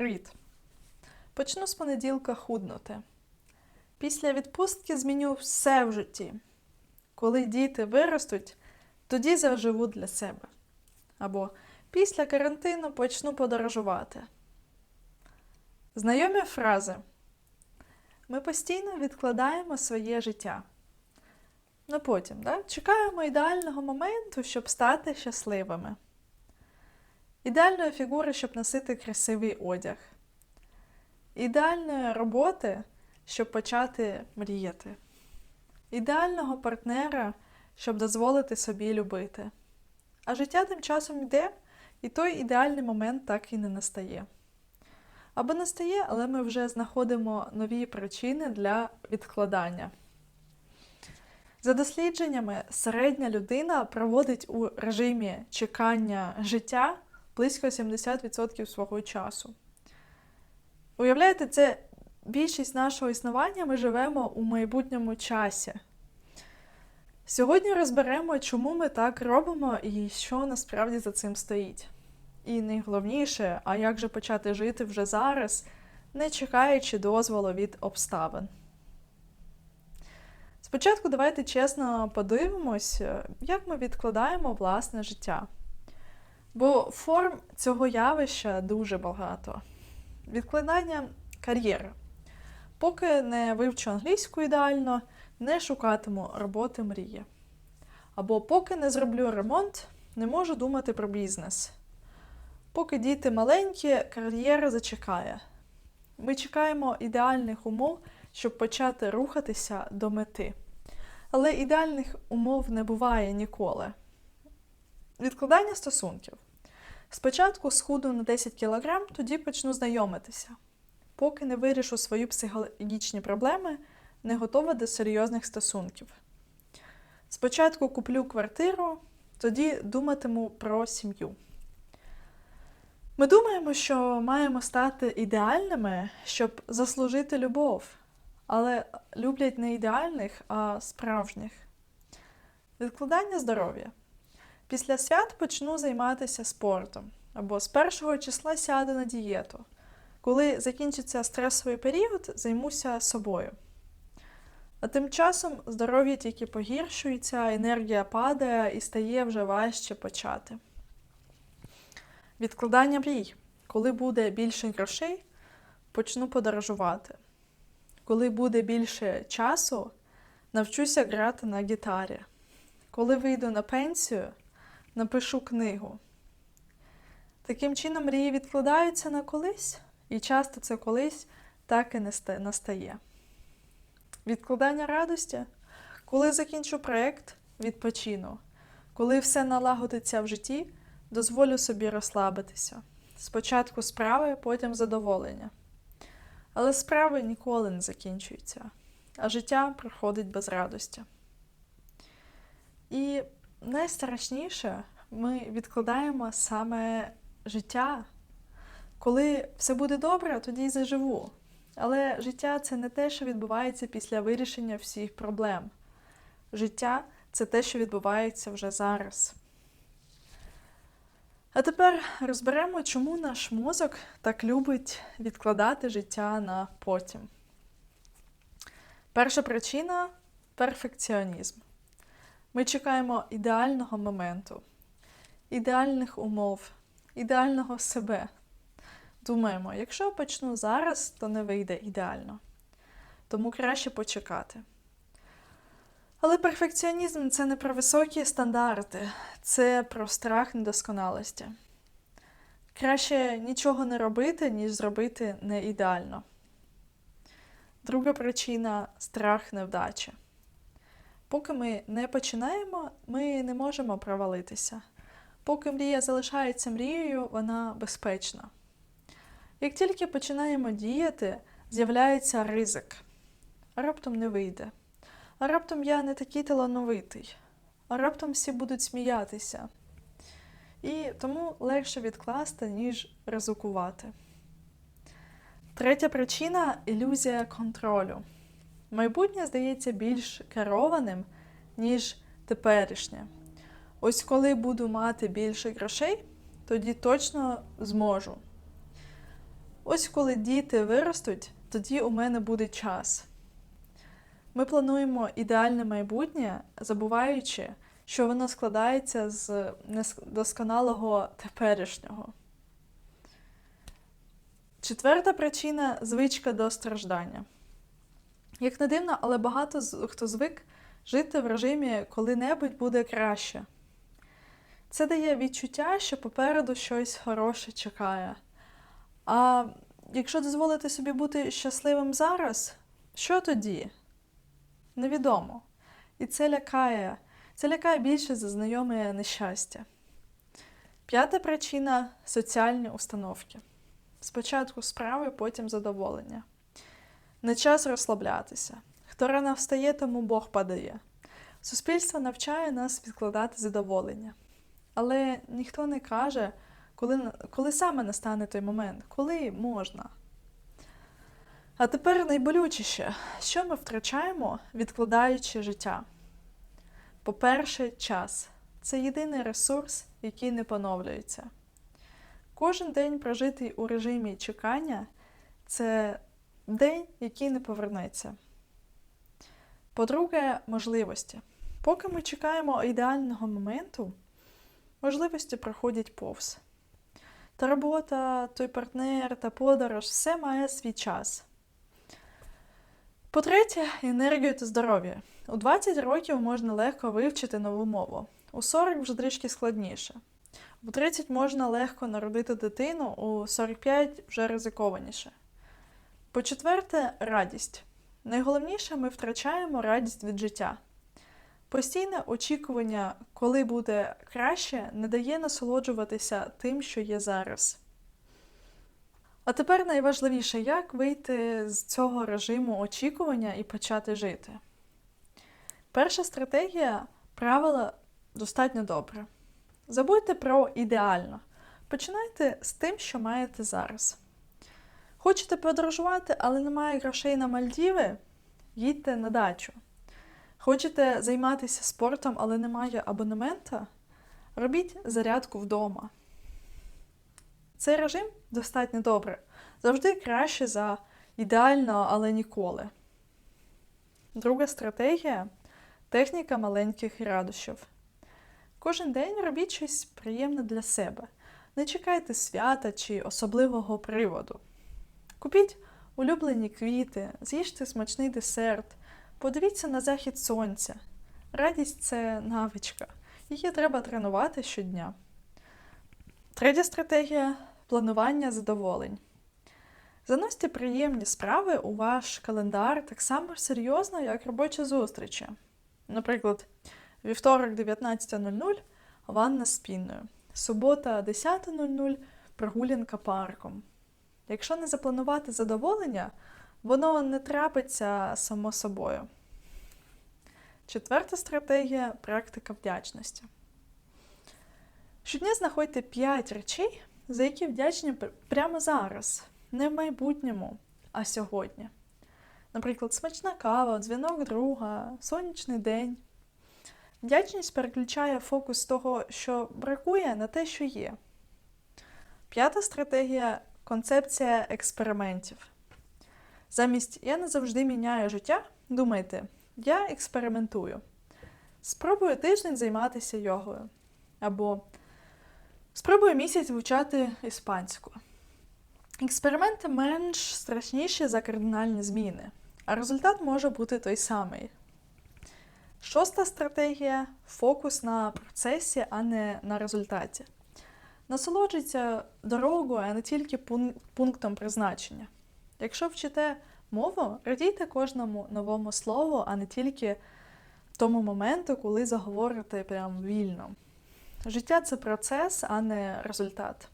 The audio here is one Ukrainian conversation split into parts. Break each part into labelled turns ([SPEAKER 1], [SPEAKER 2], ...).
[SPEAKER 1] Привіт! Почну з понеділка худнути. Після відпустки зміню все в житті. Коли діти виростуть, тоді заживу для себе. Або після карантину почну подорожувати. Знайомі фрази. Ми постійно відкладаємо своє життя. Ну потім, да? чекаємо ідеального моменту, щоб стати щасливими. Ідеальної фігури, щоб носити красивий одяг. Ідеальної роботи, щоб почати мріяти. Ідеального партнера, щоб дозволити собі любити. А життя тим часом йде, і той ідеальний момент так і не настає. Або настає, але ми вже знаходимо нові причини для відкладання. За дослідженнями, середня людина проводить у режимі чекання життя близько 70% свого часу. Уявляєте, це більшість нашого існування ми живемо у майбутньому часі. Сьогодні розберемо, чому ми так робимо і що насправді за цим стоїть. І найголовніше, а як же почати жити вже зараз, не чекаючи дозволу від обставин. Спочатку давайте чесно подивимось, як ми відкладаємо власне життя. Бо форм цього явища дуже багато. Відкладання кар'єри. Поки не вивчу англійську ідеально, не шукатиму роботи мрії. Або поки не зроблю ремонт, не можу думати про бізнес. Поки діти маленькі, кар'єра зачекає. Ми чекаємо ідеальних умов, щоб почати рухатися до мети. Але ідеальних умов не буває ніколи. Відкладання стосунків. Спочатку схуду на 10 кг, тоді почну знайомитися. Поки не вирішу свої психологічні проблеми, не готова до серйозних стосунків. Спочатку куплю квартиру, тоді думатиму про сім'ю. Ми думаємо, що маємо стати ідеальними, щоб заслужити любов, але люблять не ідеальних, а справжніх. Відкладання здоров'я. Після свят почну займатися спортом або з першого числа сяду на дієту. Коли закінчиться стресовий період, займуся собою. А тим часом здоров'я тільки погіршується, енергія падає і стає вже важче почати. Відкладання мрій. Коли буде більше грошей, почну подорожувати. Коли буде більше часу, навчуся грати на гітарі. Коли вийду на пенсію, напишу книгу. Таким чином, мрії відкладаються на колись, і часто це колись так і не настає. Відкладання радості, коли закінчу проєкт, відпочину. Коли все налагодиться в житті, дозволю собі розслабитися. Спочатку справи, потім задоволення. Але справи ніколи не закінчуються, а життя проходить без радості. І найстрашніше ми відкладаємо саме життя. Коли все буде добре, тоді й заживу. Але життя це не те, що відбувається після вирішення всіх проблем. Життя це те, що відбувається вже зараз. А тепер розберемо, чому наш мозок так любить відкладати життя на потім. Перша причина перфекціонізм. Ми чекаємо ідеального моменту, ідеальних умов, ідеального себе. Думаємо, якщо почну зараз, то не вийде ідеально. Тому краще почекати. Але перфекціонізм це не про високі стандарти, це про страх недосконалості. Краще нічого не робити, ніж зробити не ідеально. Друга причина страх невдачі. Поки ми не починаємо, ми не можемо провалитися. Поки мрія залишається мрією, вона безпечна. Як тільки починаємо діяти, з'являється ризик, а раптом не вийде. А раптом я не такий талановитий, а раптом всі будуть сміятися. І тому легше відкласти, ніж ризикувати. Третя причина ілюзія контролю. Майбутнє здається більш керованим, ніж теперішнє. Ось коли буду мати більше грошей, тоді точно зможу. Ось коли діти виростуть, тоді у мене буде час. Ми плануємо ідеальне майбутнє, забуваючи, що воно складається з недосконалого теперішнього. Четверта причина звичка до страждання. Як не дивно, але багато хто звик жити в режимі коли-небудь буде краще. Це дає відчуття, що попереду щось хороше чекає. А якщо дозволити собі бути щасливим зараз, що тоді? Невідомо. І це лякає. Це лякає більше за знайоме нещастя. П'ята причина соціальні установки. Спочатку справи, потім задоволення. Не час розслаблятися. Хто рано встає, тому Бог падає. Суспільство навчає нас відкладати задоволення. Але ніхто не каже, коли, коли саме настане той момент, коли можна. А тепер найболючіше, що ми втрачаємо, відкладаючи життя. По-перше, час це єдиний ресурс, який не поновлюється. Кожен день прожитий у режимі чекання це день, який не повернеться. По-друге, можливості. Поки ми чекаємо ідеального моменту, можливості проходять повз. Та робота, той партнер та подорож все має свій час. По-третє, енергію та здоров'я. У 20 років можна легко вивчити нову мову, у 40 вже трішки складніше. У 30 можна легко народити дитину, у 45 вже ризикованіше. По четверте, радість. Найголовніше, ми втрачаємо радість від життя. Постійне очікування, коли буде краще, не дає насолоджуватися тим, що є зараз. А тепер найважливіше, як вийти з цього режиму очікування і почати жити. Перша стратегія правила достатньо добре. Забудьте про ідеально. Починайте з тим, що маєте зараз. Хочете подорожувати, але немає грошей на Мальдіви? Їдьте на дачу. Хочете займатися спортом, але немає абонемента? Робіть зарядку вдома. Цей режим достатньо добре. Завжди краще за ідеально, але ніколи. Друга стратегія техніка маленьких радощів. Кожен день робіть щось приємне для себе. Не чекайте свята чи особливого приводу. Купіть улюблені квіти, з'їжте смачний десерт, подивіться на захід сонця. Радість це навичка. Її треба тренувати щодня. Третя стратегія планування задоволень. Заносьте приємні справи у ваш календар так само серйозно, як робочі зустрічі. Наприклад, вівторок 19.00 ванна з піною, субота 10.00 прогулянка парком. Якщо не запланувати задоволення, воно не трапиться само собою. Четверта стратегія практика вдячності. Щодня знаходьте 5 речей, за які вдячні прямо зараз, не в майбутньому, а сьогодні. Наприклад, смачна кава, дзвінок друга, сонячний день. Вдячність переключає фокус того, що бракує, на те, що є. П'ята стратегія концепція експериментів. Замість я не завжди міняю життя, думайте, я експериментую. Спробую тиждень займатися йогою. Або спробую місяць вивчати іспанську. Експерименти менш страшніші за кардинальні зміни, а результат може бути той самий. Шоста стратегія фокус на процесі, а не на результаті. Насолоджуйся дорогою, а не тільки пунктом призначення. Якщо вчите мову, радійте кожному новому слову, а не тільки тому моменту, коли заговорите прям вільно. Життя це процес, а не результат.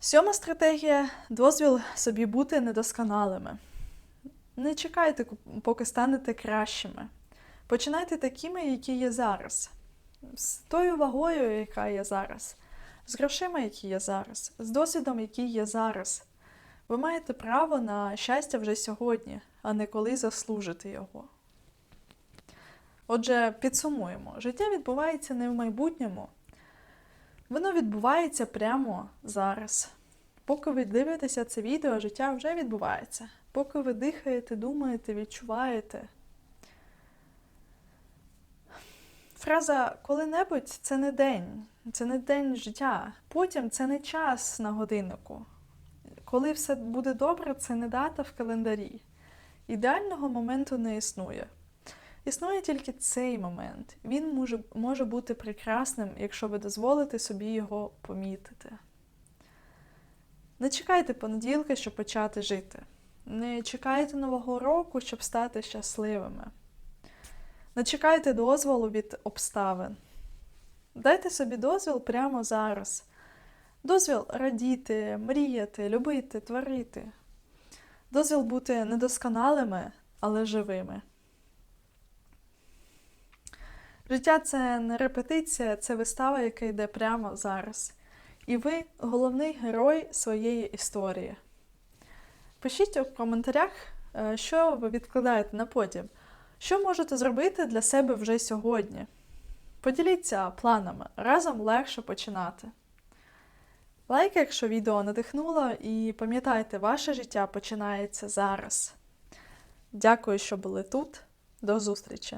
[SPEAKER 1] Сьома стратегія дозвіл собі бути недосконалими. Не чекайте, поки станете кращими. Починайте такими, які є зараз, з тою вагою, яка є зараз, з грошима, які є зараз, з досвідом, який є зараз. Ви маєте право на щастя вже сьогодні, а не коли заслужите його. Отже, підсумуємо: життя відбувається не в майбутньому, воно відбувається прямо зараз. поки ви дивитеся це відео, життя вже відбувається. Поки ви дихаєте, думаєте, відчуваєте. Фраза коли-небудь це не день, це не день життя. Потім це не час на годиннику. Коли все буде добре, це не дата в календарі. Ідеального моменту не існує. Існує тільки цей момент. Він може, може бути прекрасним, якщо ви дозволите собі його помітити. Не чекайте понеділка, щоб почати жити. Не чекайте нового року, щоб стати щасливими. Не чекайте дозволу від обставин. Дайте собі дозвіл прямо зараз. Дозвіл радіти, мріяти, любити, творити. Дозвіл бути недосконалими, але живими. Життя це не репетиція, це вистава, яка йде прямо зараз. І ви головний герой своєї історії. Пишіть у коментарях, е, що ви відкладаєте на потім. Що можете зробити для себе вже сьогодні? Поділіться планами, разом легше починати. Лайк, якщо відео надихнуло, і пам'ятайте, ваше життя починається зараз. Дякую, що були тут. До зустрічі!